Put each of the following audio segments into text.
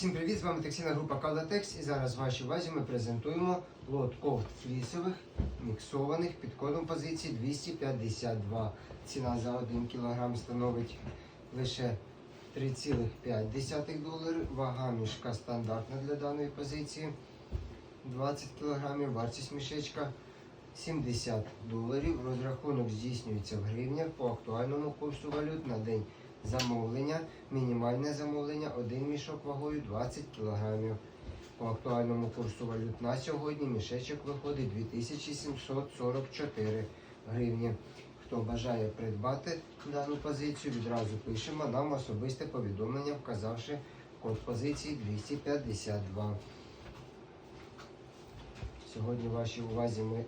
Всім привіт! З вами текстильна група Калатекс і зараз вашій увазі ми презентуємо лот кофт флісових міксованих під кодом позиції 252. Ціна за 1 кг становить лише 3,5 доларів. Вага мішка стандартна для даної позиції 20 кг. Вартість мішечка 70 доларів. Розрахунок здійснюється в гривнях по актуальному курсу валют на день замовлення. Мінімальне замовлення один мішок вагою 20 кг. По актуальному курсу валют на сьогодні мішечок виходить 2744 гривні. Хто бажає придбати дану позицію, відразу пишемо нам особисте повідомлення, вказавши код позиції 252. Сьогодні вашій увазі ми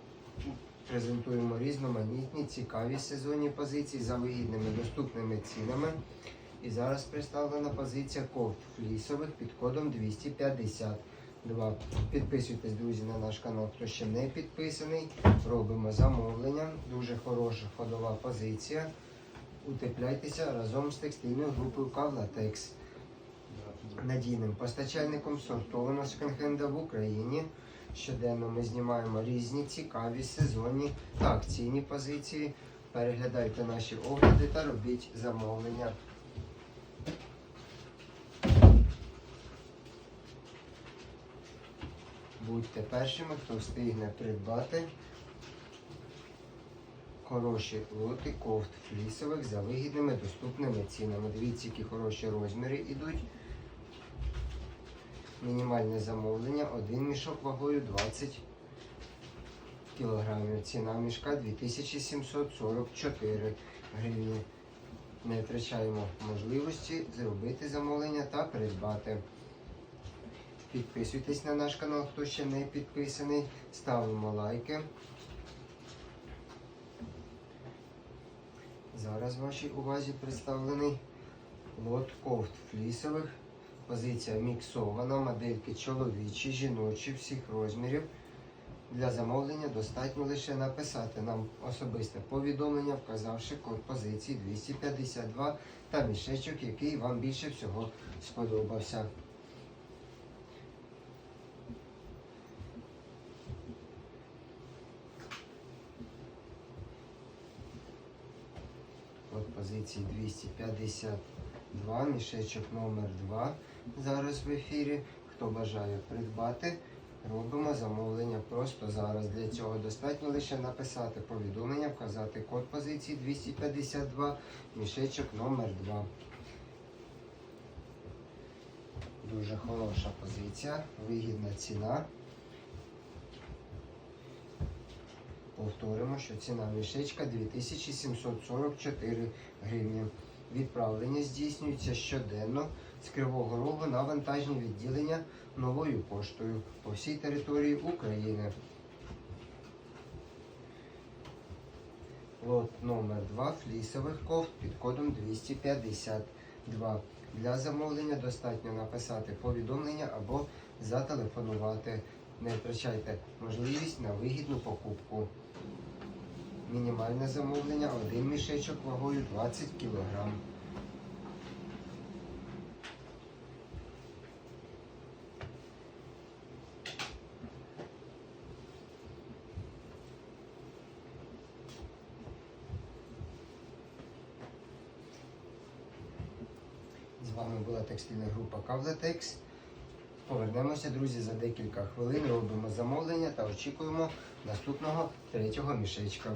презентуємо різноманітні, цікаві сезонні позиції за вигідними доступними цінами. І зараз представлена позиція кофт флісових під кодом 252. Підписуйтесь, друзі, на наш канал, хто ще не підписаний. Робимо замовлення. Дуже хороша ходова позиція. Утепляйтеся разом з текстильною групою Кавлатекс. Надійним постачальником сортованого секонд-хенда в Україні. Щоденно ми знімаємо різні цікаві сезонні та акційні позиції. Переглядайте наші огляди та робіть замовлення. Будьте першими, хто встигне придбати хороші лоти кофт флісових за вигідними доступними цінами. Дивіться, які хороші розміри йдуть. Мінімальне замовлення, один мішок вагою 20 кілограмів. Ціна мішка 2744 гривні. Не втрачаємо можливості зробити замовлення та придбати. Підписуйтесь на наш канал, хто ще не підписаний. Ставимо лайки. Зараз вашій увазі представлений лот кофт флісових. Позиція міксована, модельки чоловічі, жіночі, всіх розмірів. Для замовлення достатньо лише написати нам особисте повідомлення, вказавши код позиції 252 та мішечок, який вам більше всього сподобався. Код позиції 252, мішечок номер 2 зараз в ефірі. Хто бажає придбати, робимо замовлення просто зараз. Для цього достатньо лише написати повідомлення, вказати код позиції 252, мішечок номер 2 Дуже хороша позиція, вигідна ціна. Повторимо, що ціна мішечка 2744 гривні. Відправлення здійснюється щоденно з Кривого Рогу на вантажні відділення новою поштою по всій території України. Лот номер 2 флісових кофт під кодом 252. Для замовлення достатньо написати повідомлення або зателефонувати. Не втрачайте можливість на вигідну покупку. Мінімальне замовлення один мішечок вагою 20 кг. З вами була текстильна група Кавлетекс. Повернемося, друзі, за декілька хвилин. Робимо замовлення та очікуємо наступного третього мішечка.